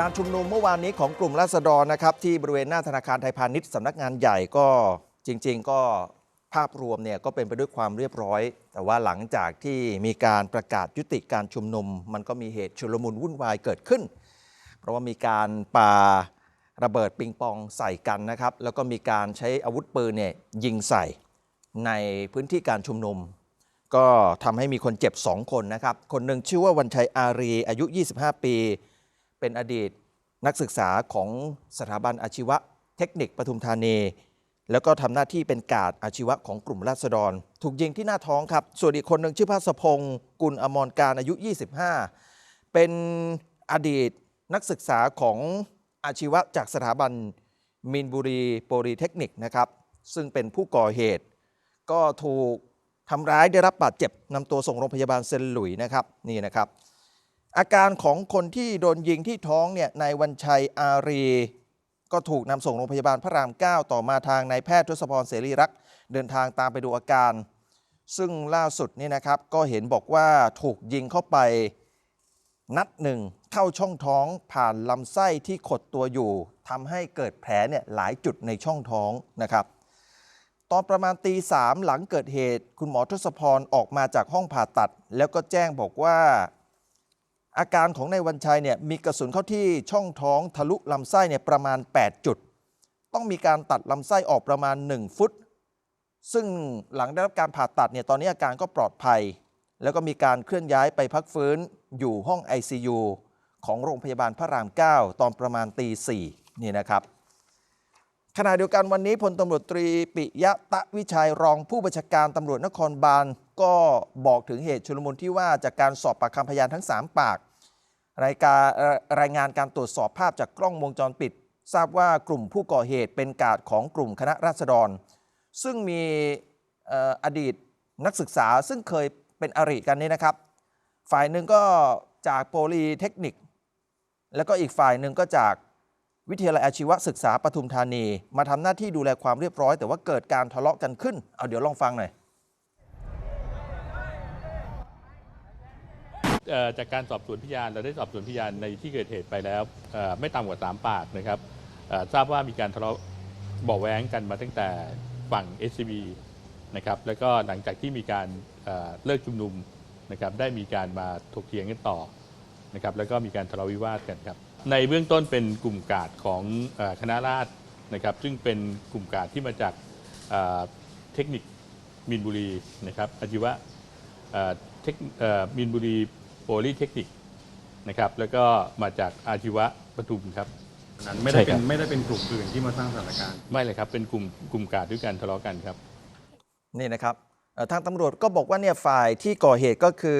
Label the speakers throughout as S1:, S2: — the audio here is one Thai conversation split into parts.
S1: การชุมนุมเมื่อวานนี้ของกลุ่มราษฎรนะครับที่บริเวณหน้าธนาคารไทยพาณิชย์สำนักงานใหญ่ก็จริง ๆ ก็ภาพรวมเนี่ยก็เป็นไปด้วยความเรียบร้อย แต่ว่าหลังจากที่มีการประกาศยุติการชุมนุม มันก็มีเหตุชุลมุนวุ่นวายเกิดขึ้น เพราะว่ามีการปาระเบิดปิงปองใส่กันนะครับ แล้วก็มีการใช้อาวุธปืนเนี่ยยิงใส่ในพื้นที่การชุมนุม ก็ทำให้มีคนเจ็บ 2 คนนะครับ คนหนึ่งชื่อว่าวันชัยอารีอายุ 25 ปี เป็นอดีตนักศึกษาของสถาบันอาชีวะเทคนิคปทุมธานี แล้วก็ทำหน้าที่เป็นกาดอาชีวะของกลุ่มราษฎร ถูกยิงที่หน้าท้องครับ ส่วนอีกคนหนึ่งชื่อภาสพงศ์กุลอมรการอายุ 25 เป็นอดีตนักศึกษาของอาชีวะจากสถาบันมินบุรีโปรลีเทคนิคนะครับ ซึ่งเป็นผู้ก่อเหตุ ก็ถูกทำร้ายได้รับบาดเจ็บนำตัวส่งโรงพยาบาลเซนหลุยนะครับนี่นะครับ อาการของคนที่โดนยิงที่ท้องเนี่ยนายวันชัยอารี ก็ถูกนำส่งโรงพยาบาลพระราม 9 ต่อมาทางนายแพทย์ทศพรเสรีรักษ์เดินทางตามไปดูอาการ ซึ่งล่าสุดนี่นะครับก็เห็นบอกว่าถูกยิงเข้าไปนัดหนึ่งเข้าช่องท้องผ่านลำไส้ที่ขดตัวอยู่ทำให้เกิดแผลเนี่ยหลายจุดในช่องท้องนะครับตอนประมาณตีสามหลังเกิดเหตุ คุณหมอทศพรออกมาจากห้องผ่าตัด แล้วก็แจ้งบอกว่า อาการของนายวันชัยเนี่ยมีกระสุนเข้าที่ช่องท้องทะลุลำไส้เนี่ยประมาณ 8 จุด ต้องมีการตัดลำไส้ออกประมาณ 1 ฟุต ซึ่งหลังได้รับการผ่าตัดเนี่ยตอนนี้อาการก็ปลอดภัย แล้วก็มีการเคลื่อนย้ายไปพักฟื้นอยู่ห้อง ICU ของโรงพยาบาลพระราม 9 ตอนประมาณตีสี่นี่นะครับขณะเดียวกันวันนี้พลตำรวจตรีปิยะตะวิชัยรองผู้บัญชาการตำรวจนครบาล ก็บอกถึงเหตุชุลมุนที่ว่าจากการสอบปากคำพยานทั้ง 3 ปาก รายการรายงานการตรวจสอบภาพจากกล้องวงจรปิด ทราบว่ากลุ่มผู้ก่อเหตุเป็นกาดของกลุ่มคณะราษฎร ซึ่งมีออดีตนักศึกษาซึ่งเคยเป็นอริกันนี่นะครับ ฝ่ายหนึ่งก็จากโปลีเทคนิค แล้วก็อีกฝ่ายหนึ่งก็จากวิทยาลัยอาชีวศึกษาปทุมธานี มาทำหน้าที่ดูแลความเรียบร้อย แต่ว่าเกิดการทะเลาะกันขึ้น เอาเดี๋ยวลองฟังหน่อย
S2: จากการสอบสวนพยานเราได้สอบสวนพยานในที่เกิดเหตุไปแล้วไม่ต่ำกว่า 3 ปากนะครับทราบว่ามีการทะเลาะเบาะแว้งกันมาตั้งแต่ฝั่ง SCB นะครับแล้วก็หลังจากที่มีการเลิกชุมนุมนะครับได้มีการมาถกเถียงกันต่อนะครับแล้วก็มีการทะเลาะวิวาทกันครับในเบื้องต้นเป็นกลุ่มกาดของคณะราษฎรนะครับซึ่งเป็นกลุ่มกาดที่มาจากเทคนิคมีนบุรีนะครับอาชีวะเทคมินบุรี โพลีเทคนิคนะครับแล้วก็มาจากอาชีวะปทุมครับ
S3: นั้นไม่ได้
S2: ใช่
S3: เป็
S2: ครั
S3: น
S2: บ
S3: ไม่ได้เป็นกลุ่มอื่นที่มาสร้างสถานการณ์
S2: ไม่เลยครับ เป็นกลุ่มกลุ่มกาดด้วยกันทะเลาะกันครับ
S1: นี่นะครับเอ่อทางตำรวจก็บอกว่าเนี่ยฝ่ายที่ก่อเหตุก็คือ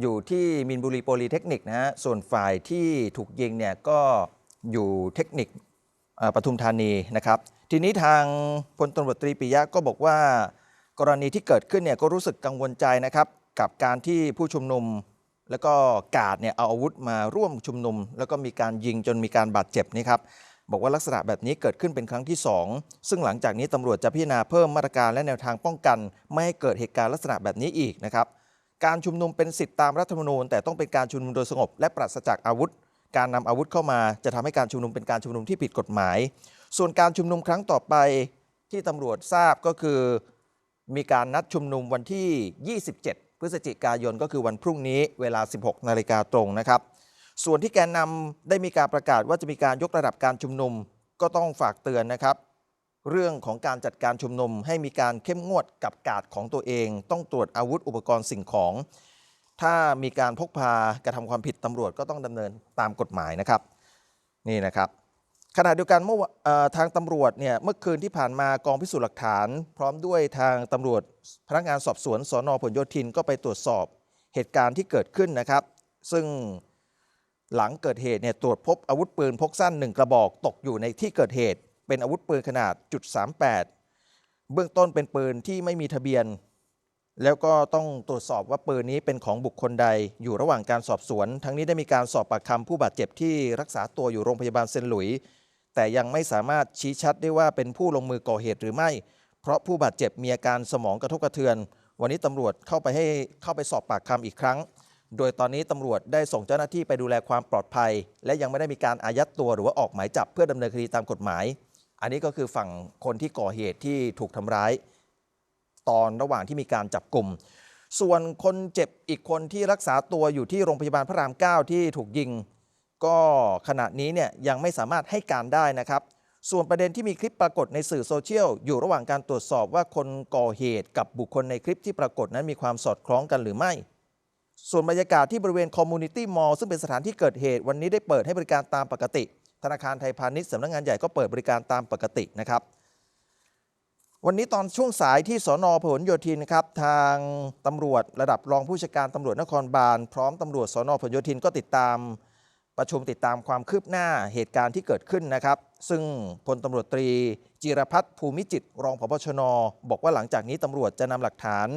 S1: อยู่ที่มินบุรีโปลีเทคนิคนะฮะส่วนฝ่ายที่ถูกยิงเนี่ยก็อยู่เทคนิคเอ่อปทุมธานีนะครับ ทีนี้ทางพลตำรวจตรีปิยะก็บอกว่า กรณีที่เกิดขึ้นเนี่ยก็รู้สึกกังวลใจนะครับ กับการที่ผู้ชุมนุม แล้วก็กาดเนี่ยเอาอาวุธมาร่วมชุมนุม แล้วก็มีการยิงจนมีการบาดเจ็บนี่ครับบอกว่าลักษณะแบบนี้เกิดขึ้นเป็นครั้งที่ 2 ซึ่งหลังจากนี้ตำรวจจะพิจารณาเพิ่มมาตรการและแนวทางป้องกัน ไม่ให้เกิดเหตุการณ์ลักษณะแบบนี้อีกนะครับการชุมนุมเป็นสิทธิตามรัฐธรรมนูญ แต่ต้องเป็นการชุมนุมโดยสงบ และปราศจากอาวุธ การนำอาวุธเข้ามาจะทำให้การชุมนุมเป็นการชุมนุมที่ผิดกฎหมาย ส่วนการชุมนุมครั้งต่อไปที่ตำรวจทราบก็คือ มีการนัดชุมนุมวันที่ 27 พฤศจิกายนก็คือวันพรุ่งนี้เวลา 16 นาฬิกาตรงนะครับ ส่วนที่แกนนำได้มีการประกาศว่าจะมีการยกระดับการชุมนุมก็ต้องฝากเตือนนะครับ เรื่องของการจัดการชุมนุมให้มีการเข้มงวดกับกาดของตัวเอง ต้องตรวจอาวุธอุปกรณ์สิ่งของ ถ้ามีการพกพากระทำความผิดตำรวจก็ต้องดำเนินตามกฎหมายนะครับ นี่นะครับ ขณะเดียวกันเมื่อทางตำรวจเนี่ยเมื่อคืนที่ผ่านมากองพิสูจน์หลักฐาน พร้อมด้วยทางตำรวจพนักงานสอบสวนสอนอผลโยธินก็ไปตรวจสอบเหตุการณ์ที่เกิดขึ้นนะครับ ซึ่งหลังเกิดเหตุเนี่ยตรวจพบอาวุธปืนพกสั้นหนึ่งกระบอกตกอยู่ในที่เกิดเหตุ เป็นอาวุธปืนขนาดจุด38เบื้องต้นเป็นปืนที่ไม่มีทะเบียน แล้วก็ต้องตรวจสอบว่าปืนนี้เป็นของบุคคลใดอยู่ระหว่างการสอบสวน ทั้งนี้ได้มีการสอบปากคำผู้บาดเจ็บที่รักษาตัวอยู่โรงพยาบาลเซนหลุย แต่ยังไม่สามารถชี้ชัดได้ว่าเป็นผู้ลงมือก่อเหตุหรือไม่ เพราะผู้บาดเจ็บมีอาการสมองกระทบกระเทือน วันนี้ตำรวจเข้าไปให้เข้าไปสอบปากคำอีกครั้ง โดยตอนนี้ตำรวจได้ส่งเจ้าหน้าที่ไปดูแลความปลอดภัย และยังไม่ได้มีการอายัดตัวหรือว่าออกหมายจับเพื่อดำเนินคดีตามกฎหมาย อันนี้ก็คือฝั่งคนที่ก่อเหตุที่ถูกทำร้าย ตอนระหว่างที่มีการจับกลุ่มส่วนคนเจ็บอีกคนที่รักษาตัวอยู่ที่โรงพยาบาลพระราม 9 ที่ถูกยิง ก็ขณะนี้เนี่ยยังไม่สามารถให้การได้นะครับ ส่วนประเด็นที่มีคลิปปรากฏในสื่อโซเชียล อยู่ระหว่างการตรวจสอบว่าคนก่อเหตุกับบุคคลในคลิปที่ปรากฏนั้นมีความสอดคล้องกันหรือไม่ ส่วนบรรยากาศที่บริเวณคอมมูนิตี้มอลล์ซึ่งเป็นสถานที่เกิดเหตุ วันนี้ได้เปิดให้บริการตามปกติ ธนาคารไทยพาณิชย์สำนักงานใหญ่ก็เปิดบริการตามปกตินะครับวันนี้ตอนช่วงสายที่สนพหลโยธินครับทางตำรวจระดับรองผู้จัดการตำรวจนครบาล พร้อมตำรวจสนพหลโยธินก็ติดตาม ประชุมติดตามความคืบหน้าเหตุการณ์ที่เกิดขึ้นนะครับ ซึ่งพลตำรวจตรี จิรพัฒน์ภูมิจิต รองพบชน บอกว่าหลังจากนี้ตำรวจจะนำหลักฐาน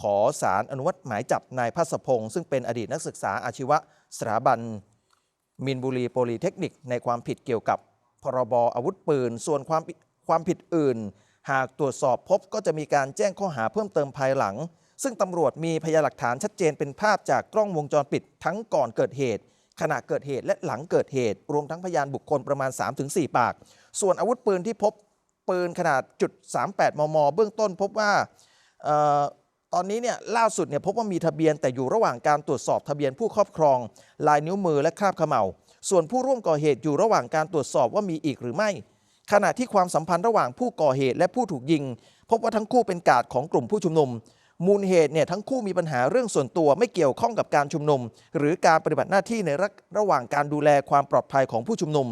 S1: ขอสารอนุมัติหมายจับนายพัสพงศ์ซึ่งเป็นอดีตนักศึกษาอาชีวะสถาบัน มินบุรีโพลีเทคนิค ในความผิดเกี่ยวกับ พรบอาวุธปืน ส่วนความความผิดอื่น หากตรวจสอบพบก็จะมีการแจ้งข้อหาเพิ่มเติมภายหลัง ซึ่งตำรวจมีพยานหลักฐานชัดเจนเป็นภาพจากกล้องวงจรปิดทั้งก่อนเกิดเหตุ ขณะเกิดเหตุและหลังเกิดเหตุ รวมทั้งพยานบุคคลประมาณ 3-4 ปาก ส่วนอาวุธปืนที่พบปืนขนาดจุด38 มม เบื้องต้นพบว่าออตอนนี้เนี่ยล่าสุดเนี่ยพบว่ามีทะเบียนแต่อยู่ระหว่างการตรวจสอบทะเบียนผู้ครอบครอง ลายนิ้วมือและคราบขม่าส่วนผู้ร่วมก่อเหตุอยู่ระหว่างการตรวจสอบว่ามีอีกหรือไม่ ขณะที่ความสัมพันธ์ระหว่างผู้ก่อเหตุและผู้ถูกยิง พบว่าทั้งคู่เป็นกาดของกลุ่มผู้ชุมนุม มูลเหตุเนี่ยทั้งคู่มีปัญหาเรื่องส่วนตัวไม่เกี่ยวข้องกับการชุมนุม หรือการปฏิบัติหน้าที่ในระระหว่างการดูแลความปลอดภัยของผู้ชุมนุม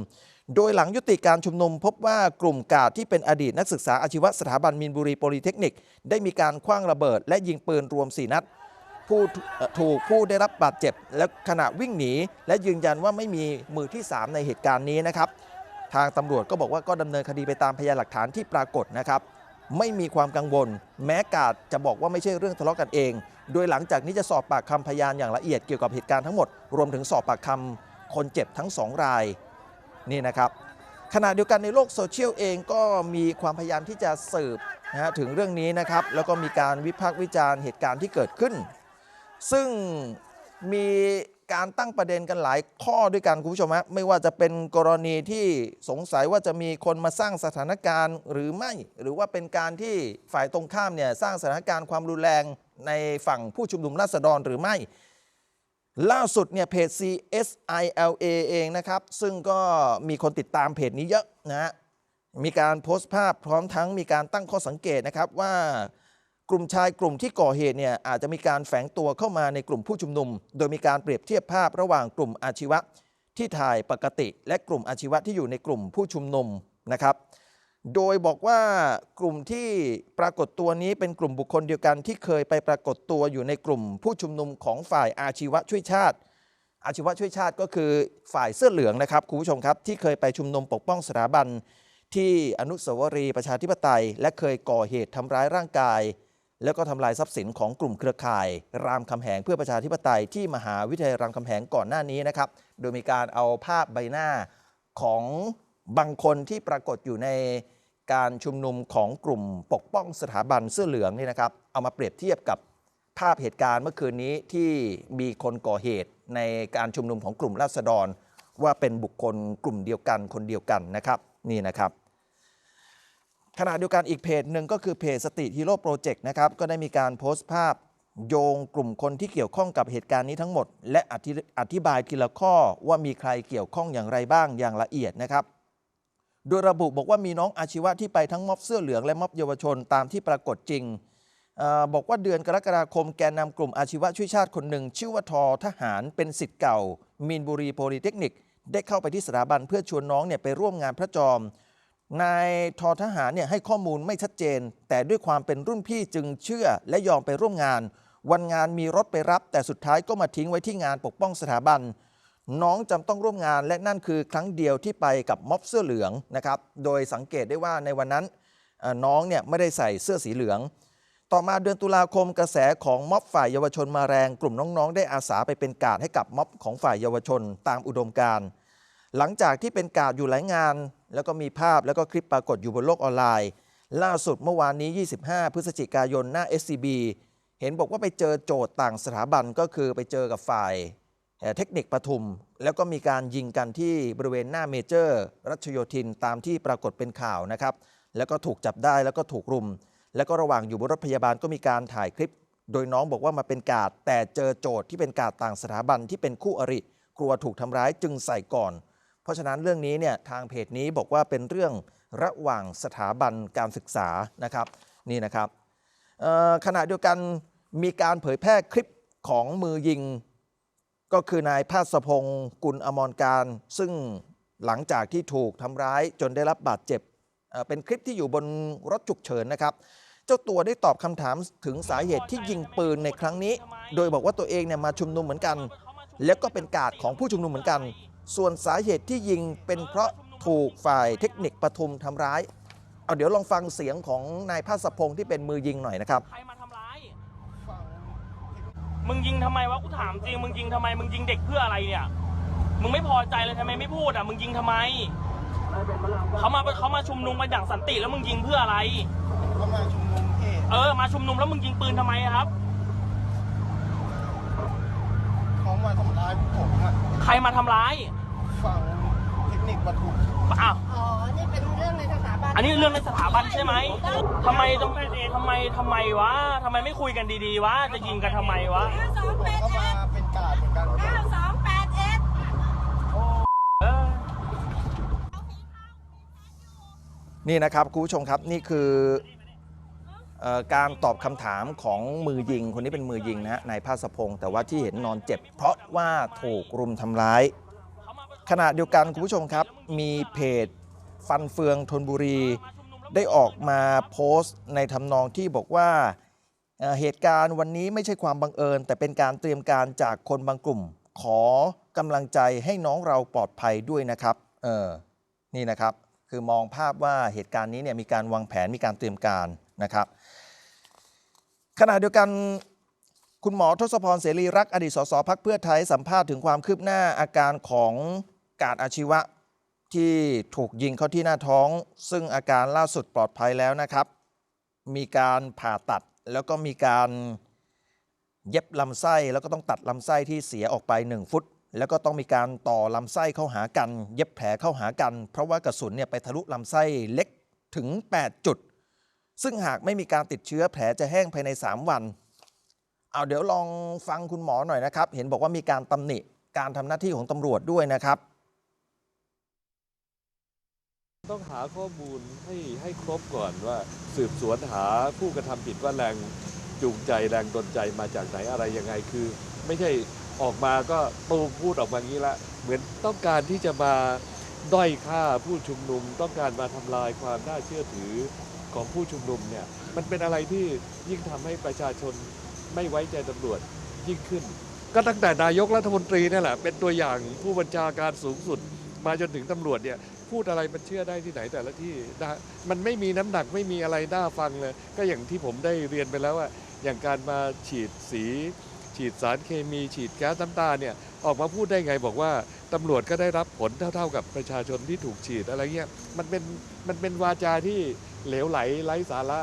S1: โดยหลังยุติการชุมนุม พบว่ากลุ่มกาดที่เป็นอดีตนักศึกษาอาชีวะสถาบันมินบุรีโพลีเทคนิค ได้มีการคว้างระเบิด และยิงปืนรวม 4 นัดผู้ถูเอ่อถูกผู้ได้รับบาดเจ็บ และขณะวิ่งหนี และยืนยันว่าไม่มีมือที่ 3 ในเหตุการณ์นี้นะครับ ทางตำรวจก็บอกว่าก็ดำเนินคดีไปตามพยานหลักฐานที่ปรากฏนะครับ ไม่มีความกังวล แม้กาดจะบอกว่าไม่ใช่เรื่องทะเลาะกันเอง โดยหลังจากนี้จะสอบปากคำพยานอย่างละเอียดเกี่ยวกับเหตุการณ์ทั้งหมด รวมถึงสอบปากคำคนเจ็บทั้งสองรายนี่นะครับขณะเดียวกันในโลกโซเชียลเองก็มีความพยายามที่จะสืบนะฮะถึงเรื่องนี้นะครับ แล้วก็มีการวิพากษ์วิจารณ์เหตุการณ์ที่เกิดขึ้น ซึ่งมี การตั้งประเด็นกันหลายข้อด้วยกันคุณผู้ชมฮะไม่ว่าจะเป็นกรณีที่สงสัยว่าจะมีคนมาสร้างสถานการณ์หรือไม่ หรือว่าเป็นการที่ฝ่ายตรงข้ามเนี่ยสร้างสถานการณ์ความรุนแรงในฝั่งผู้ชุมนุมราษฎรหรือไม่ ล่าสุดเนี่ยเพจ CSILA เองนะครับ ซึ่งก็มีคนติดตามเพจนี้เยอะนะฮะมีการโพสต์ภาพพร้อมทั้งมีการตั้งข้อสังเกตนะครับว่า กลุ่มชายกลุ่มที่ก่อเหตุเนี่ยอาจจะมีการแฝงตัวเข้ามาในกลุ่มผู้ชุมนุม โดยมีการเปรียบเทียบภาพระหว่างกลุ่มอาชีวะที่ถ่ายปกติ และกลุ่มอาชีวะที่อยู่ในกลุ่มผู้ชุมนุมนะครับ โดยบอกว่ากลุ่มที่ปรากฏตัวนี้เป็นกลุ่มบุคคลเดียวกันที่เคยไปปรากฏตัวอยู่ในกลุ่มผู้ชุมนุมของฝ่ายอาชีวะช่วยชาติ อาชีวะช่วยชาติก็คือฝ่ายเสื้อเหลืองนะครับคุณผู้ชมครับที่เคยไปชุมนุมปกป้องสถาบัน ที่อนุสาวรีย์ประชาธิปไตย และเคยก่อเหตุทำร้ายร่างกาย แล้วก็ทำลายทรัพย์สินของกลุ่มเครือข่าย รามคำแหงเพื่อประชาธิปไตยที่มหาวิทยาลัยรามคำแหงก่อนหน้านี้นะครับ โดยมีการเอาภาพใบหน้าของบางคนที่ปรากฏอยู่ในการชุมนุมของกลุ่มปกป้องสถาบันเสื้อเหลืองนี่นะครับ เอามาเปรียบเทียบกับภาพเหตุการณ์เมื่อคืนนี้ที่มีคนก่อเหตุในการชุมนุมของกลุ่มราษฎร ว่าเป็นบุคคลกลุ่มเดียวกันคนเดียวกันนะครับ นี่นะครับ ขณะเดียวกันอีกเพจหนึ่งก็คือเพจสติฮีโร่โปรเจกต์นะครับก็ได้มีการโพสต์ภาพโยงกลุ่มคนที่เกี่ยวข้องกับเหตุการณ์นี้ทั้งหมด และอธิอธิบายทีละข้อว่ามีใครเกี่ยวข้องอย่างไรบ้างอย่างละเอียดนะครับ โดยระบุบอกว่ามีน้องอาชีวะที่ไปทั้งม็อบเสื้อเหลืองและม็อบเยาวชนตามที่ปรากฏจริงออบอกว่าเดือนกรกฎาคมแกนนำกลุ่มอาชีวะช่วยชาติคนหนึ่ง ชื่อว่าทอทหารเป็นสิทธิ์เก่ามีนบุรีโพลีเทคนิค ได้เข้าไปที่สถาบันเพื่อชวนน้องเนี่ยไปร่วมงานพระจอม นายทอทหารเนี่ยให้ข้อมูลไม่ชัดเจน แต่ด้วยความเป็นรุ่นพี่จึงเชื่อและยอมไปร่วมงาน วันงานมีรถไปรับ แต่สุดท้ายก็มาทิ้งไว้ที่งานปกป้องสถาบัน น้องจำต้องร่วมงานและนั่นคือครั้งเดียวที่ไปกับม็อบเสื้อเหลืองนะครับโดยสังเกตได้ว่าในวันนั้นน้องเนี่ยไม่ได้ใส่เสื้อสีเหลือง ต่อมาเดือนตุลาคมกระแสของม็อบฝ่ายเยาวชนมาแรง กลุ่มน้องๆ ได้อาสาไปเป็นการดให้กับม็อบของฝ่ายเยาวชนตามอุดมการณ์ หลังจากที่เป็นการดอยู่หลายงาน แล้วก็มีภาพแล้วก็คลิปปรากฏอยู่บนโลกออนไลน์ ล่าสุดเมื่อวานนี้ 25 พฤศจิกายนหน้า SCB เห็นบอกว่าไปเจอโจทย์ต่างสถาบันก็คือไปเจอกับฝ่ายเทคนิคปทุม แล้วก็มีการยิงกันที่บริเวณหน้าเมเจอร์ รัชโยธินตามที่ปรากฏเป็นข่าวนะครับ แล้วก็ถูกจับได้แล้วก็ถูกรุม แล้วก็ระหว่างอยู่บนรถพยาบาลก็มีการถ่ายคลิป โดยน้องบอกว่ามาเป็นกาดแต่เจอโจทย์ที่เป็นกาดต่างสถาบันที่เป็นคู่อริ กลัวถูกทำร้ายจึงใส่ก่อน ราะฉะนั้นเรื่องนี้เนี่ยทางเพจนี้บอกว่าเป็นเรื่องระหว่างสถาบันการศึกษานะครับนี่นะครับขณะเดียวกันมีการเผยแพร่คลิปของมือยิง ก็คือนายภาสพงศ์กุลอมรการ ซึ่งหลังจากที่ถูกทำร้ายจนได้รับบาดเจ็บเอ่อเป็นคลิปที่อยู่บนรถฉุกเฉินนะครับ เจ้าตัวได้ตอบคำถามถึงสาเหตุที่ยิงปืนในครั้งนี้ โดยบอกว่าตัวเองเนี่ยมาชุมนุมเหมือนกัน แล้วก็เป็นกาดของผู้ชุมนุมเหมือนกัน ส่วนสาเหตุที่ยิงเป็นเพราะถูกฝ่ายเทคนิคปทุมทำร้าย เอาเดี๋ยวลองฟังเสียงของนายภาสพงศ์ที่เป็นมือยิงหน่อยนะครับ
S4: ใครมาทำร้าย มึงยิงทำไมวะ กูถามจริง มึงยิงทำไม มึงยิงเด็กเพื่ออะไรเนี่ย มึงไม่พอใจเลยทำไมไม่พูดอะ มึงยิงทำไม เขามาเขามาชุมนุมกันอย่างสันติแล้วมึงยิงเพื่ออะไร
S5: เขามาชุมนุมเหตุ
S4: เออ มาชุมนุมแล้วมึงยิงปืนทำไมอะครับ
S5: เขา มาทำร้ายผมอะ
S4: ใครมาทำร้าย
S5: ฝั่งเทคนิคปทุม
S4: อ้าว
S6: อ๋อ นี่เป็นเรื่องในสถาบัน
S4: อันนี้เรื่องในสถาบันใช่ไหม ทำไมต้องทำไมทำไมวะ ทำไมไม่คุยกันดีๆวะ จะยิงกันทำไมวะ
S6: สองแปด
S5: เขามา
S6: เอ็ด
S5: เป็นกาดเหมือนกัน
S6: เก้าสองแปดเอ็ด
S4: เออ
S1: นี่นะครับคุณผู้ชมครับนี่คือเอ่อ การตอบคำถามของมือยิง คนนี้เป็นมือยิงนะฮะนายภาสพงศ์แต่ว่าที่เห็นนอนเจ็บ เพราะว่าถูกรุมทำร้าย ขณะเดียวกันคุณผู้ชมครับ มีเพจฟันเฟืองทนบุรี ได้ออกมาโพสต์ในทำนองที่บอกว่าเเหตุการณ์วันนี้ไม่ใช่ความบังเอิญ แต่เป็นการเตรียมการจากคนบางกลุ่ม ขอกำลังใจให้น้องเราปลอดภัยด้วยนะครับเออนี่นะครับ คือมองภาพว่าเหตุการณ์นี้เนี่ยมีการวางแผนมีการเตรียมการ นะครับ ขณะเดียวกันคุณหมอทศพรเสรีรักอดีตสสพักเพื่อไทยสัมภาษณ์ถึงความคืบหน้าอาการของกาดอาชีวะที่ถูกยิงเข้าที่หน้าท้อง ซึ่งอาการล่าสุดปลอดภัยแล้วนะครับ มีการผ่าตัดแล้วก็มีการเย็บลำไส้แล้วก็ต้องตัดลำไส้ที่เสียออกไป 1 ฟุต แล้วก็ต้องมีการต่อลำไส้เข้าหากัน เย็บแผลเข้าหากัน เพราะว่ากระสุนเนี่ยไปทะลุลำไส้เล็กถึง 8 จุด ซึ่งหากไม่มีการติดเชื้อแผลจะแห้งภายใน 3 วัน เอาเดี๋ยวลองฟังคุณหมอหน่อยนะครับ เห็นบอกว่ามีการตำหนิการทำหน้าที่ของตำรวจด้วยนะครับ
S7: ต้องหาข้อมูลให้ให้ครบก่อนว่าสืบสวนหาผู้กระทำผิดว่าแรงจูงใจแรงดลใจมาจากไหนอะไรยังไงคือ ไม่ใช่ออกมาก็ตูมพูดออกมางี้ละ เหมือนต้องการที่จะมาด้อยค่าผู้ชุมนุม ต้องการมาทำลายความน่าเชื่อถือ ของผู้ชุมนุมเนี่ยมันเป็นอะไรที่ยิ่งทำให้ประชาชนไม่ไว้ใจตำรวจยิ่งขึ้น ก็ตั้งแต่นายกรัฐมนตรีนี่แหละเป็นตัวอย่างผู้บัญชาการสูงสุด มาจนถึงตำรวจเนี่ยพูดอะไรมันเชื่อได้ที่ไหนแต่ละที่นะมันไม่มีน้ำหนักไม่มีอะไรน่าฟังเลยก็อย่างที่ผมได้เรียนไปแล้วว่าอย่างการมาฉีดสี ฉีดสารเคมีฉีดแก๊สน้ำตาเนี่ยออกมาพูดได้ไงบอกว่าตำรวจก็ได้รับผลเท่า ๆกับประชาชนที่ถูกฉีดอะไรเงี้ยมันเป็นมันเป็นวาจาที่เหลวไหลไร้สาระ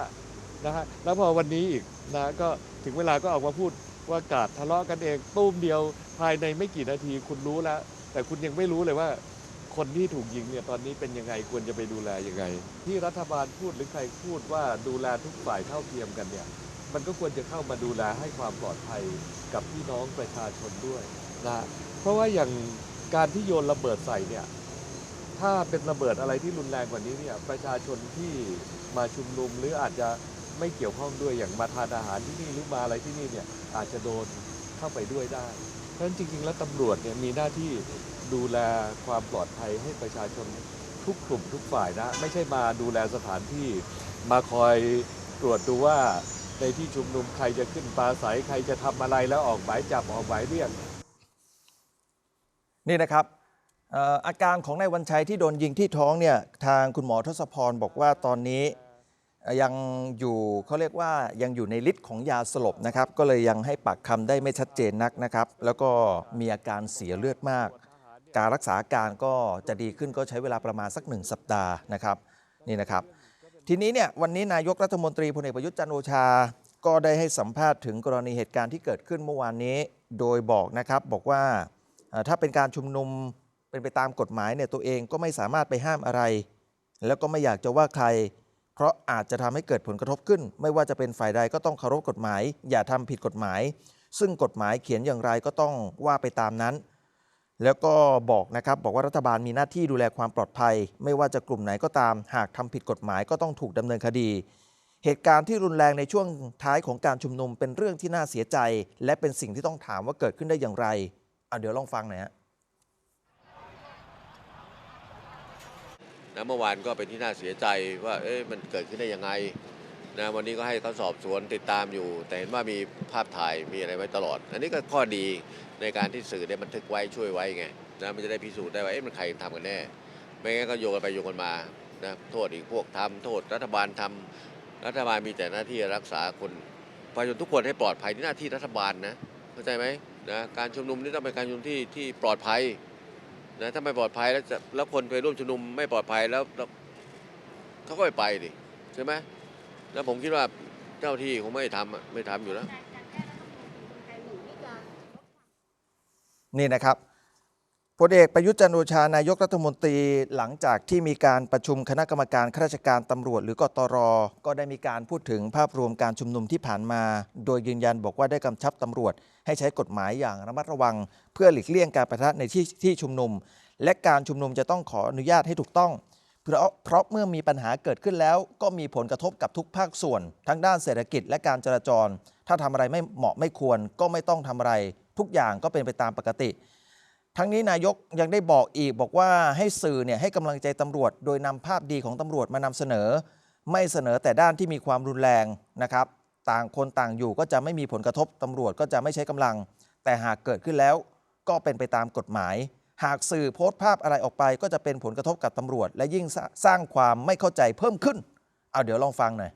S7: นะฮะแล้วพอวันนี้อีกนะก็ถึงเวลาก็ออกมาพูดว่ากาดทะเลาะกันเองตุ้มเดียวภายในไม่กี่นาทีคุณรู้แล้ว แต่คุณยังไม่รู้เลยว่า คนที่ถูกยิงเนี่ยตอนนี้เป็นยังไงควรจะไปดูแลยังไง ที่รัฐบาลพูดหรือใครพูดว่าดูแลทุกฝ่ายเท่าเทียมกันเนี่ย มันก็ควรจะเข้ามาดูแลให้ความปลอดภัยกับพี่น้องประชาชนด้วยนะเพราะว่าอย่างการที่โยนระเบิดใส่เนี่ย ถ้าเป็นระเบิดอะไรที่รุนแรงกว่านี้เนี่ยประชาชนที่มาชุมนุมหรืออาจจะไม่เกี่ยวข้องด้วยอย่างมาทานอาหารที่นี่หรือมาอะไรที่นี่เนี่ยอาจจะโดนเข้าไปด้วยได้ เพราะฉะนั้นจริง ๆ แล้วตำรวจเนี่ยมีหน้าที่ดูแลความปลอดภัยให้ประชาชนทุกกลุ่มทุกฝ่ายนะ ไม่ใช่มาดูแลสถานที่ มาคอยตรวจดูว่า ในที่ชุมนุมใครจะขึ้นปราศัยใครจะทำอะไรแล้วออกหมายจับออกหมายเรียก
S1: นี่นะครับอาการของนายวันชัยที่โดนยิงที่ท้องเนี่ยทางคุณหมอทศพรบอกว่าตอนนี้ยังอยู่เขาเรียกว่ายังอยู่ในฤทธิ์ของยาสลบนะครับ ก็เลยยังให้ปากคำได้ไม่ชัดเจนนักนะครับ แล้วก็มีอาการเสียเลือดมาก การรักษาการก็จะดีขึ้นก็ใช้เวลาประมาณสักหนึ่งสัปดาห์นะครับนี่นะครับ ทีนี้เนี่ยวันนี้นายกรัฐมนตรีพลเอกประยุทธ์จันโอชา ก็ได้ให้สัมภาษณ์ถึงกรณีเหตุการณ์ที่เกิดขึ้นเมื่อวานนี้ โดยบอกนะครับบอกว่าถ้าเป็นการชุมนุมเป็นไปตามกฎหมายเนี่ยตัวเองก็ไม่สามารถไปห้ามอะไร แล้วก็ไม่อยากจะว่าใคร เพราะอาจจะทำให้เกิดผลกระทบขึ้น ไม่ว่าจะเป็นฝ่ายใดก็ต้องเคารพกฎหมาย อย่าทำผิดกฎหมาย ซึ่งกฎหมายเขียนอย่างไรก็ต้องว่าไปตามนั้น แล้วก็บอกนะครับบอกว่ารัฐบาลมีหน้าที่ดูแลความปลอดภัย ไม่ว่าจะกลุ่มไหนก็ตาม หากทำผิดกฎหมายก็ต้องถูกดำเนินคดี เหตุการณ์ที่รุนแรงในช่วงท้ายของการชุมนุมเป็นเรื่องที่น่าเสียใจ และเป็นสิ่งที่ต้องถามว่าเกิดขึ้นได้อย่างไรเอาเดี๋ยวลองฟังหน่อยฮะ
S8: นะเมื่อวานก็เป็นที่น่าเสียใจว่าเอ๊ะมันเกิดขึ้นได้ยังไงนะวันนี้ก็ให้เขาสอบสวนติดตามอยู่ แต่เห็นว่ามีภาพถ่ายมีอะไรไว้ตลอด อันนี้ก็ข้อดี ในการที่สื่อได้บันทึกไว้ช่วยไว้ไงนะมันจะได้พิสูจน์ได้ว่าเอ๊ะมันใครทำกันแน่ ไม่งั้นก็โยงกันไปโยงกันมานะโทษอีกพวกทำโทษรัฐบาลทำรัฐบาลมีแต่หน้าที่รักษาคนประชาชนทุกคนให้ปลอดภัยที่หน้าที่รัฐบาลนะเข้าใจไหมนะการชุมนุมนี่ต้องเป็นการชุมนุมที่ที่ปลอดภัยนะถ้าไม่ปลอดภัยแล้วจะแล้วคนไปร่วมชุมนุมไม่ปลอดภัยแล้วเขาก็ไม่ไปดิใช่ไหมแล้วผมคิดว่าเจ้าที่คงไม่ทำไม่ทำอยู่แล้ว
S1: นี่นะครับพลเอกประยุทธ์จันทร์โอชานายกรัฐมนตรีหลังจากที่มีการประชุมคณะกรรมการข้าราชการตำรวจ หรือกตร ก็ได้มีการพูดถึงภาพรวมการชุมนุมที่ผ่านมา โดยยืนยันบอกว่าได้กำชับตำรวจ ให้ใช้กฎหมายอย่างระมัดระวัง เพื่อหลีกเลี่ยงการประทะในที่ที่ชุมนุม และการชุมนุมจะต้องขออนุญาตให้ถูกต้อง เพราะเพราะเมื่อมีปัญหาเกิดขึ้นแล้ว ก็มีผลกระทบกับทุกภาคส่วน ทั้งด้านเศรษฐกิจและการจราจร ถ้าทำอะไรไม่เหมาะไม่ควรก็ไม่ต้องทำอะไร ทุกอย่างก็เป็นไปตามปกติ ทั้งนี้นายกยังได้บอกอีกบอกว่าให้สื่อเนี่ยให้กำลังใจตำรวจ โดยนำภาพดีของตำรวจมานำเสนอ ไม่เสนอแต่ด้านที่มีความรุนแรงนะครับ ต่างคนต่างอยู่ก็จะไม่มีผลกระทบตำรวจก็จะไม่ใช้กำลัง แต่หากเกิดขึ้นแล้วก็เป็นไปตามกฎหมาย หากสื่อโพสต์ภาพอะไรออกไป ก็จะเป็นผลกระทบกับตำรวจ และยิ่งสร้าสร้างความไม่เข้าใจเพิ่มขึ้น เอาเดี๋ยวลองฟังหน่อย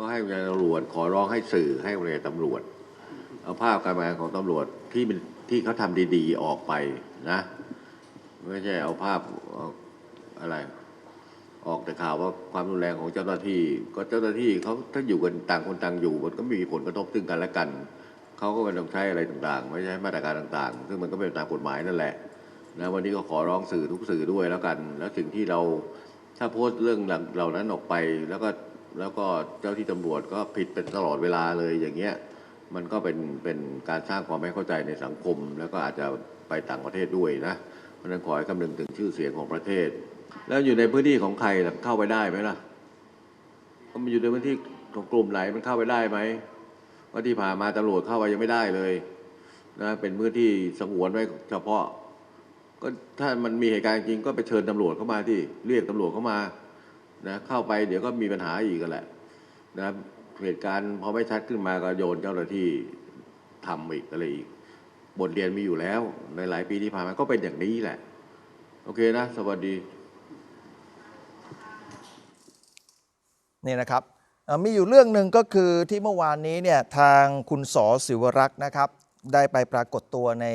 S8: ก็ให้กำลังตำรวจขอร้องให้สื่อให้กำลังตำรวจ เอาภาพการทำงานของตำรวจที่มันที่เขาทำดีๆออกไปนะไม่ใช่เอาภาพออะไร ออกแต่ข่าวว่าความรุนแรงของเจ้าหน้าที่ ก็เจ้าหน้าที่เขาถ้าอยู่กันต่างคนต่างอยู่ มันก็มีผลกระทบซึ่งกันและกันเขาก็ไม่ต้องใช้อะไรต่างๆ ไม่ใช่มาตรการต่างๆ ซึ่งมันก็เป็นตามกฎหมายนั่นแหละนะวันนี้ก็ขอร้องสื่อทุกสื่อด้วยแล้วกัน แล้วสิ่งที่เราถ้าโพสต์เรื่องเหล่านั้นออกไป แล้วก็ แล้วก็เจ้าที่ตำรวจก็ผิดเป็นตลอดเวลาเลยอย่างเงี้ยมันก็เป็นเป็นการสร้างความไม่เข้าใจในสังคม แล้วก็อาจจะไปต่างประเทศด้วยนะเพราะนั้นขอให้คำนึงถึงชื่อเสียงของประเทศ แล้วอยู่ในพื้นที่ของใครล่ะเข้าไปได้ไหมล่ะก็มันอยู่ในพื้นที่ของกลุ่มไหนมันเข้าไปได้ไหมว่าที่ผ่านมาตำรวจเข้าไปยังไม่ได้เลยนะเป็นพื้นที่สงวนไว้เฉพาะ ก็ถ้ามันมีเหตุการณ์จริงก็ไปเชิญตำรวจเข้ามาที่เรียกตำรวจเข้ามา นะเข้าไปเดี๋ยวก็มีปัญหาอีกกันแหละนะเหตุการณ์พอไม่ชัดขึ้นมาก็โยนเจ้าหน้าที่ทำอีกอะไรอีก บทเรียนมีอยู่แล้ว ในหลายปีที่ผ่านมาก็เป็นอย่างนี้แหละ โอเคนะ สวัสดี
S1: นี่นะครับมีอยู่เรื่องหนึ่งก็คือที่เมื่อวานนี้เนี่ยทางคุณสอศิวรักษ์นะครับ ได้ไปปรากฏตัวใน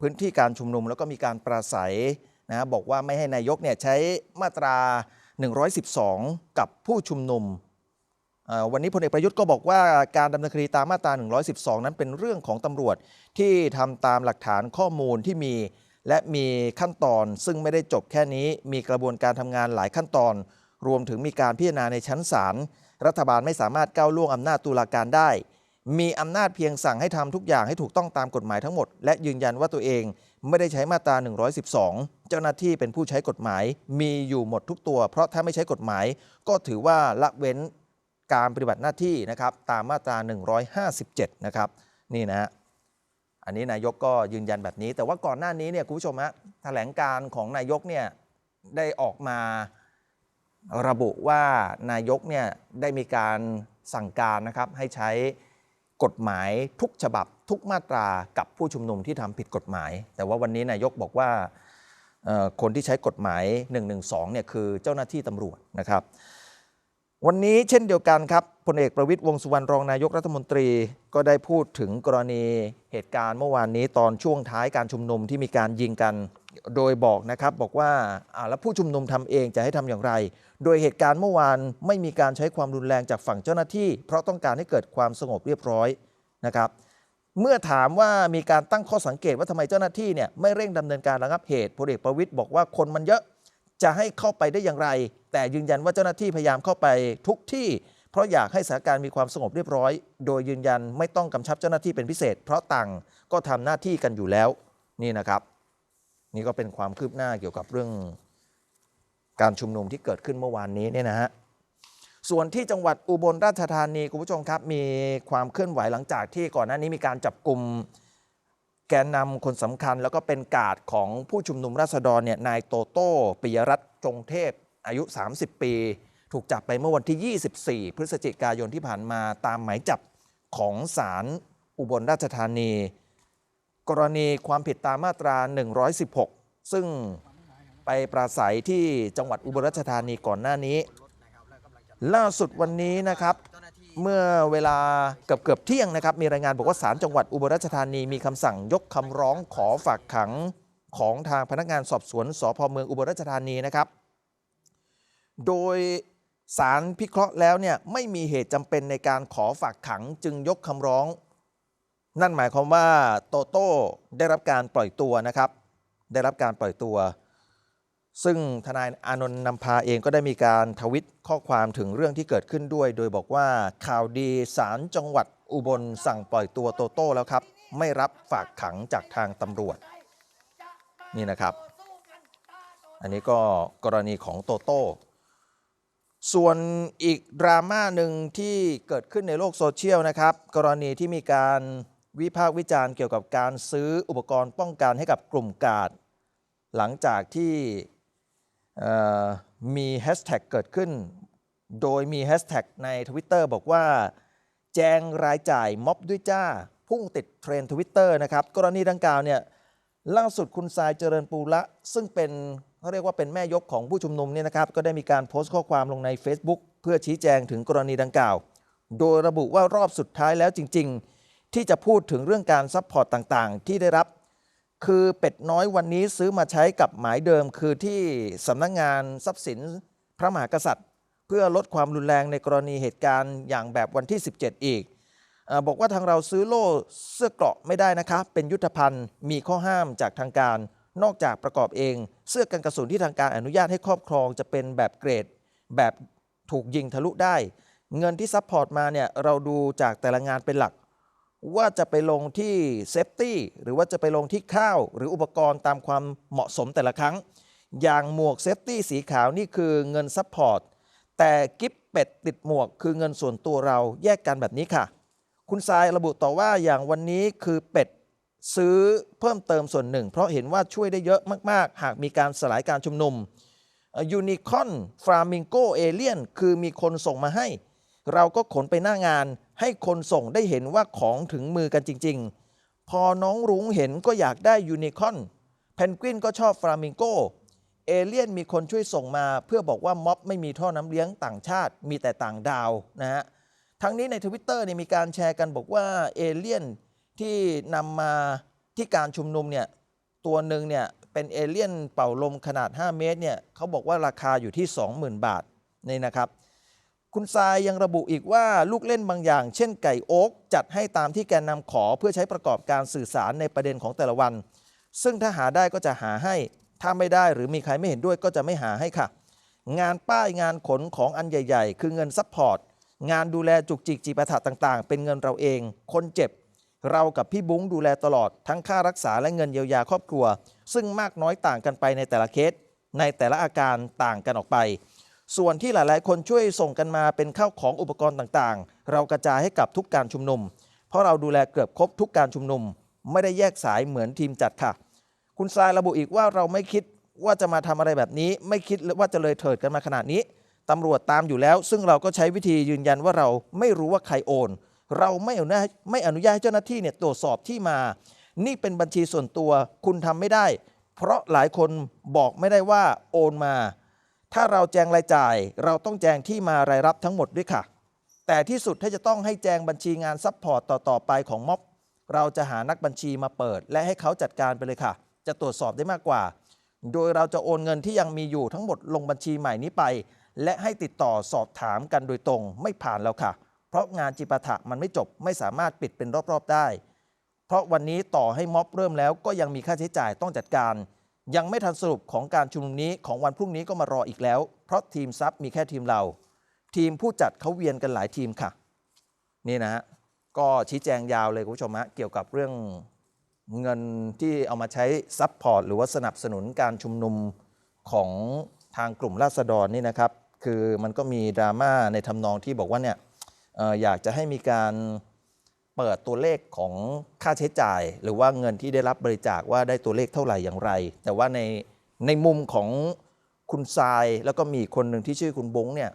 S1: พื้นที่การชุมนุม แล้วก็มีการปราศัยนะบอกว่าไม่ให้นายกเนี่ยใช้มาตรา 112 กับผู้ชุมนุม วันนี้พลเอกประยุทธ์ก็บอกว่าการดำเนินคดีตามมาตรา 112 นั้นเป็นเรื่องของตำรวจที่ทำตามหลักฐานข้อมูลที่มี และมีขั้นตอนซึ่งไม่ได้จบแค่นี้ มีกระบวนการทำงานหลายขั้นตอน รวมถึงมีการพิจารณาในชั้นศาลรัฐบาลไม่สามารถก้าวล่วงอำนาจตุลาการได้ มีอำนาจเพียงสั่งให้ทำทุกอย่างให้ถูกต้องตามกฎหมายทั้งหมด และยืนยันว่าตัวเองไม่ได้ใช้มาตรา 112 เจ้าหน้าที่เป็นผู้ใช้กฎหมาย มีอยู่หมดทุกตัว เพราะถ้าไม่ใช้กฎหมาย ก็ถือว่าละเว้นการปฏิบัติหน้าที่นะครับตามมาตรา 157 นะครับ นี่นะฮะอันนี้นายกก็ยืนยันแบบนี้ แต่ว่าก่อนหน้านี้เนี่ยคุณผู้ชมฮะแถลงการของนายกเนี่ยได้ออกมาระบุว่านายกเนี่ยได้มีการสั่งการนะครับให้ใช้ กฎหมายทุกฉบับทุกมาตรากับผู้ชุมนุมที่ทำผิดกฎหมาย แต่ว่าวันนี้นายกบอกว่าคนที่ใช้กฎหมาย 112เนี่ยคือเจ้าหน้าที่ตำรวจนะครับ วันนี้เช่นเดียวกันครับพลเอกประวิตยวงสุวรรณรองนายกรัฐมนตรีก็ได้พูดถึงกรณีเหตุการณ์เมื่อวานนี้ตอนช่วงท้ายการชุมนุมที่มีการยิงกัน โดยบอกนะครับบอกว่าอ่าแล้วผู้ชุมนุมทำเองจะให้ทำอย่างไร โดยเหตุการณ์เมื่อวานไม่มีการใช้ความรุนแรงจากฝั่งเจ้าหน้าที่ เพราะต้องการให้เกิดความสงบเรียบร้อยนะครับ เมื่อถามว่ามีการตั้งข้อสังเกตว่าทำไมเจ้าหน้าที่เนี่ยไม่เร่งดำเนินการระงับเหตุพลเอกประวิตยบอกว่าคนมันเยอะจะให้เข้าไปได้อย่างไร แต่ยืนยันว่าเจ้าหน้าที่พยายามเข้าไปทุกที่ เพราะอยากให้สถานการณ์มีความสงบเรียบร้อย โดยยืนยันไม่ต้องกำชับเจ้าหน้าที่เป็นพิเศษ เพราะต่างก็ทำหน้าที่กันอยู่แล้วนี่นะครับ นี่ก็เป็นความคืบหน้าเกี่ยวกับเรื่องการชุมนุมที่เกิดขึ้นเมื่อวานนี้เนี่ยนะฮะส่วนที่จังหวัดอุบลราชธานีคุณผู้ชมครับ มีความเคลื่อนไหวหลังจากที่ก่อนหน้านี้มีการจับกลุ่มแกนนำคนสำคัญ แล้วก็เป็นกาดของผู้ชุมนุมราษฎรเนี่ยนายโตโต้ปิยรัตน์จงเทพอายุ 30 ปี ถูกจับไปเมื่อวันที่ 24 พฤศจิกายนที่ผ่านมาตามหมายจับของศาลอุบลราชธานี กรณีความผิดตามมาตรา 116 ซึ่งไปปราศัยที่จังหวัดอุบลราชธานีก่อนหน้านี้ ล่าสุดวันนี้นะครับ เมื่อเวลาเกือบเกือบเที่ยงนะครับ มีรายงานบอกว่าศาลจังหวัดอุบลราชธานีมีคำสั่งยกคำร้องขอฝากขังของทางพนักงานสอบสวนสพเมืองอุบลราชธานีนะครับ โดยสารพิเคราะห์แล้วเนี่ยไม่มีเหตุจำเป็นในการขอฝากขังจึงยกคำร้อง นั่นหมายความว่าโตโต้ได้รับการปล่อยตัวนะครับ ได้รับการปล่อยตัว ซึ่งทนายอานนท์นำพาเองก็ได้มีการทวิตข้อความถึงเรื่องที่เกิดขึ้นด้วย โดยบอกว่าข่าวดีศาลจังหวัดอุบลสั่งปล่อยตัวโตโต้แล้วครับ ไม่รับฝากขังจากทางตำรวจ นี่นะครับ อันนี้ก็กรณีของโตโต้ส่วนอีกดราม่าหนึ่งที่เกิดขึ้นในโลกโซเชียลนะครับ กรณีที่มีการ วิพากษ์วิจารณ์เกี่ยวกับการซื้ออุปกรณ์ป้องกันให้กับกลุ่มกาดหลังจากที่มีแฮชแท็กเกิดขึ้น โดยมีแฮชแท็กใน Twitter บอกว่า แจงรายจ่ายม็อบด้วยจ้า พุ่งติดเทรนทวิตเตอร์นะครับ กรณีดังกล่าวเนี่ยล่าสุดคุณทรายเจริญปูละ ซึ่งเป็นเขาเรียกว่าเป็นแม่ยกของผู้ชุมนุมเนี่ยนะครับ ก็ได้มีการโพสต์ข้อความลงใน Facebook เพื่อชี้แจงถึงกรณีดังกล่าว โดยระบุว่ารอบสุดท้ายแล้วจริง ๆ ที่จะพูดถึงเรื่องการซัพพอร์ตต่างๆ ที่ได้รับ คือเป็ดน้อยวันนี้ซื้อมาใช้กับหมายเดิม คือที่สำนักงงานทรัพย์สินพระมหากษัตริย์ เพื่อลดความรุนแรงในกรณีเหตุการณ์อย่างแบบวันที่ 17 อีกอบอกว่าทางเราซื้อโล่เสื้อเกราะไม่ได้นะคะ เป็นยุทธภัณฑ์มีข้อห้ามจากทางการ นอกจากประกอบเอง เสื้อกันกระสุนที่ทางการอนุญาตให้ครอบครองจะเป็นแบบเกรด แบบถูกยิงทะลุได้ เงินที่ซัพพอร์ตมาเนี่ยเราดูจากแต่ละงานเป็นหลัก ว่าจะไปลงที่เซฟตี้หรือว่าจะไปลงที่ข้าวหรืออุปกรณ์ตามความเหมาะสมแต่ละครั้ง อย่างหมวกเซฟตี้สีขาวนี่คือเงินซัพพอร์ตแต่กิฟเป็ดติดหมวกคือเงินส่วนตัวเราแยกกันแบบนี้ค่ะ คุณทรายระบุต่อว่าอย่างวันนี้คือเป็ดซื้อเพิ่มเติมส่วนหนึ่ง เพราะเห็นว่าช่วยได้เยอะมาก ๆ หากมีการสลายการชุมนุมยูนิคอนฟลามิงโกเอเลียนคือมีคนส่งมาให้ เราก็ขนไปหน้างาน ให้คนส่งได้เห็นว่าของถึงมือกันจริง ๆ พอน้องรุ้งเห็นก็อยากได้ยูนิคอนเพนกวินก็ชอบฟลามิงโกเอเลียนมีคนช่วยส่งมา เพื่อบอกว่าม็อบไม่มีท่อน้ำเลี้ยงต่างชาติ มีแต่ต่างดาวนะฮะทั้งนี้ในทวิตเตอร์เนี่ยมีการแชร์กันบอกว่าเอเลี่ยนที่นำมาที่การชุมนุมเนี่ยตัวหนึ่งเนี่ยเป็นเอเลี่ยนเป่าลมขนาด 5 เมตรเนี่ยเขาบอกว่าราคาอยู่ที่ 20,000 บาทนี่นะครับ คุณทรายยังระบุอีกว่าลูกเล่นบางอย่าง เช่นไก่โอ๊กจัดให้ตามที่แกนนำขอเพื่อใช้ประกอบการสื่อสารในประเด็นของแต่ละวัน ซึ่งถ้าหาได้ก็จะหาให้ ถ้าไม่ได้หรือมีใครไม่เห็นด้วยก็จะไม่หาให้ค่ะ งานป้ายงานขนของอันใหญ่ ๆ คือเงินซัพพอร์ตงานดูแลจุกจิกจีปาถะต่างๆ เป็นเงินเราเอง คนเจ็บ เรากับพี่บุ้งดูแลตลอดทั้งค่ารักษาและเงินเยียวยาครอบครัว ซึ่งมากน้อยต่างกันไปในแต่ละเคสในแต่ละอาการต่างกันออกไป ส่วนที่หลาย ๆ คนช่วยส่งกันมาเป็นข้าวของอุปกรณ์ต่างๆ เรากระจายให้กับทุกการชุมนุม เพราะเราดูแลเกือบครบทุกการชุมนุม ไม่ได้แยกสายเหมือนทีมจัดค่ะ คุณทรายระบุอีกว่าเราไม่คิดว่าจะมาทำอะไรแบบนี้ ไม่คิดว่าจะเลยเถิดกันมาขนาดนี้ตำรวจตามอยู่แล้ว ซึ่งเราก็ใช้วิธียืนยันว่าเราไม่รู้ว่าใครโอน เราไม่อนุญาตไม่อนุญาตให้เจ้าหน้าที่เนี่ยตรวจสอบที่มา นี่เป็นบัญชีส่วนตัวคุณทำไม่ได้ เพราะหลายคนบอกไม่ได้ว่าโอนมา ถ้าเราแจงรายจ่าย เราต้องแจงที่มารายรับทั้งหมดด้วยค่ะ แต่ที่สุดถ้าจะต้องให้แจงบัญชีงานซัพพอร์ตต่อ ๆ ไปของม็อบเราจะหานักบัญชีมาเปิด และให้เขาจัดการไปเลยค่ะ จะตรวจสอบได้มากกว่า โดยเราจะโอนเงินที่ยังมีอยู่ทั้งหมดลงบัญชีใหม่นี้ไป และให้ติดต่อสอบถามกันโดยตรงไม่ผ่านแล้วค่ะ เพราะงานจิปาถะมันไม่จบไม่สามารถปิดเป็นรอบๆได้ เพราะวันนี้ต่อให้ม็อบเริ่มแล้วก็ยังมีค่าใช้จ่ายต้องจัดการ ยังไม่ทันสรุปของการชุมนุมนี้ของวันพรุ่งนี้ก็มารออีกแล้ว เพราะทีมซับมีแค่ทีมเรา ทีมผู้จัดเขาเวียนกันหลายทีมค่ะ นี่นะฮะก็ชี้แจงยาวเลยคุณผู้ชมฮะเกี่ยวกับเรื่องเงินที่เอามาใช้ซัพพอร์ตหรือว่าสนับสนุนการชุมนุมของทางกลุ่มราษฎรนี่นะครับ คือมันก็มีดราม่าในทำนองที่บอกว่าเนี่ยอออยากจะให้มีการ เปิดตัวเลขของค่าใช้จ่าย หรือว่าเงินที่ได้รับบริจาคว่าได้ตัวเลขเท่าไหร่อย่างไร แต่ว่าในในมุมของคุณทรายแล้วก็มีคนหนึ่งที่ชื่อคุณบงเนี่ย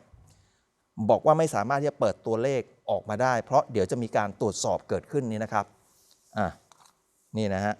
S1: บอกว่าไม่สามารถที่จะเปิดตัวเลขออกมาได้ เพราะเดี๋ยวจะมีการตรวจสอบเกิดขึ้นนี้นะครับอะนี่นะฮะ